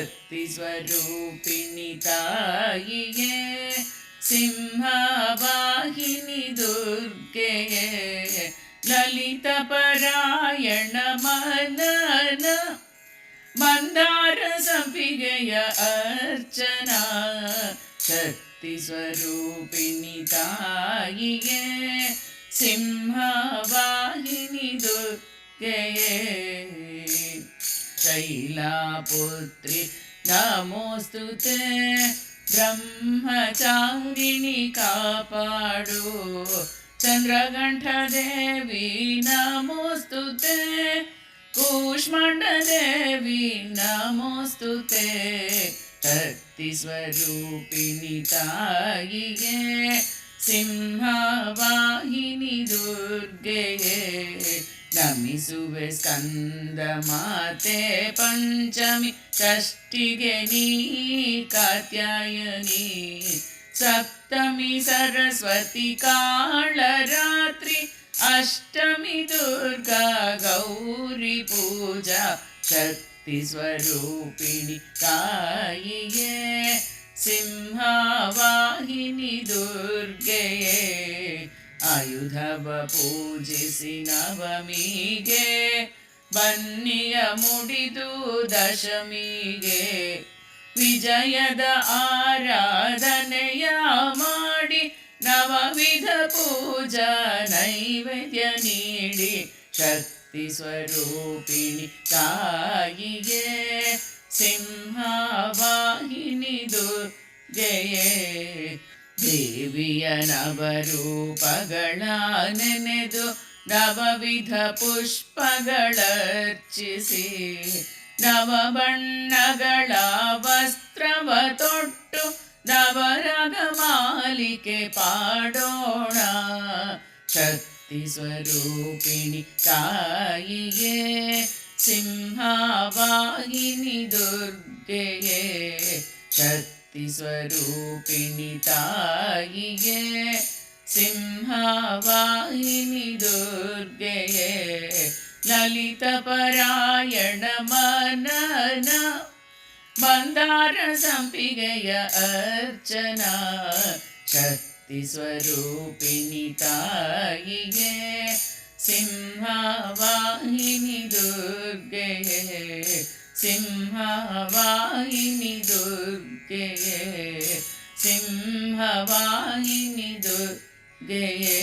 ಶಕ್ತಿ ಸ್ವರೂಪಿಣಿ ತಾಯಿಯೇ, ಸಿಂಹವಾಹಿನಿ ದುರ್ಗೆಯೇ, ಲಲಿತ ಪರಾಯಣ ಮನನ, ಮಂದಾರ ಸಂಪಿಗೆಯ ಅರ್ಚನಾ ಶಕ್ತಿ ಸ್ವರೂಪಿಣಿ ತಾಯಿಯೇ, ಸಿಂಹವಾಹಿನಿ ದುರ್ಗೆಯೇ. ಶೈಲಾಪುತ್ರಿ ನಮೋಸ್ತು ತೇ ಬ್ರಹ್ಮಚಾಂಗಿಣಿ ಕಾಪಾಡು. ಚಂದ್ರಗಂಠ ದೇವಿ ನಮೋಸ್ತು ತೇ ಕೂಷ್ಮಾಂಡ ದೇವಿ ನಮೋಸ್ತು ತೇ ಶಕ್ತಿ ಸ್ವರೂಪಿಣಿ ತಾಯಿಗೆ ಸಿಂಹವಾಹಿನಿ ದುರ್ಗೆಯೇ ನಮಿಸುವೆ ಸ್ಕಂದ ಮಾತೆ ಪಂಚಮಿ ಷಷ್ಠಿಗೆ ನೀ ಕಾತ್ಯಾಯನಿ ಸಪ್ತಮಿ ಸರಸ್ವತಿ ಕಾಳರಾತ್ರಿ ಅಷ್ಟಮಿ ದುರ್ಗಾ ಗೌರಿ ಪೂಜಾ ಶಕ್ತಿ ಸ್ವರೂಪಿಣಿ ತಾಯಿಯೇ ಸಿಂಹವಾಹಿನಿ ದುರ್ಗೆಯೇ ಆಯುಧವ ಪೂಜಿಸಿ ನವಮಿಗೆ, ಬನ್ನಿಯ ಮುಡಿದು ದಶಮಿಗೆ. ವಿಜಯದ ಆರಾಧನೆಯ ಮಾಡಿ ನವವಿಧ ಪೂಜಾ ನೈವೇದ್ಯ ನೀಡಿ ಶಕ್ತಿ ಸ್ವರೂಪಿಣಿ ತಾಯಿಗೆ. ಸಿಂಹವಾಹಿನಿ ದುರ್ಗೆಯೇ. ದೇವಿಯ ನವರೂಪಗಳ ನೆನೆದು ನವವಿಧ ಪುಷ್ಪಗಳರ್ಚಿಸಿ ನವ ಬಣ್ಣಗಳ ವಸ್ತ್ರವ ತೊಟ್ಟು ನವರಗ ಮಾಲಿಕೆ ಪಾಡೋಣ. ಶಕ್ತಿ ಸ್ವರೂಪಿಣಿ ತಾಯಿಯೇ, ಸಿಂಹವಾಹಿನಿ ದುರ್ಗೆಯೇ, ಶಕ್ತಿ ಸ್ವರೂಪಿಣಿ ತಾಯಿಯೇ ಸಿಂಹವಾಹಿನಿ ದುರ್ಗೆಯೇ ಲಲಿತ ಪರಾಯಣ ಮನನ ಮಂದಾರ ಸಂಪಿಗೆಯ ಅರ್ಚನಾ ಶಕ್ತಿ ಸ್ವರೂಪಿಣಿ ತಾಯಿಗೆ ಸಿಂಹವಾಹಿನಿ ದುರ್ಗೆಯೇ ಸಿಂಹವಾಹಿನಿ ದುರ್ಗೆಯೇ ವಾಹಿನಿ ದುರ್ಗೆಯೇ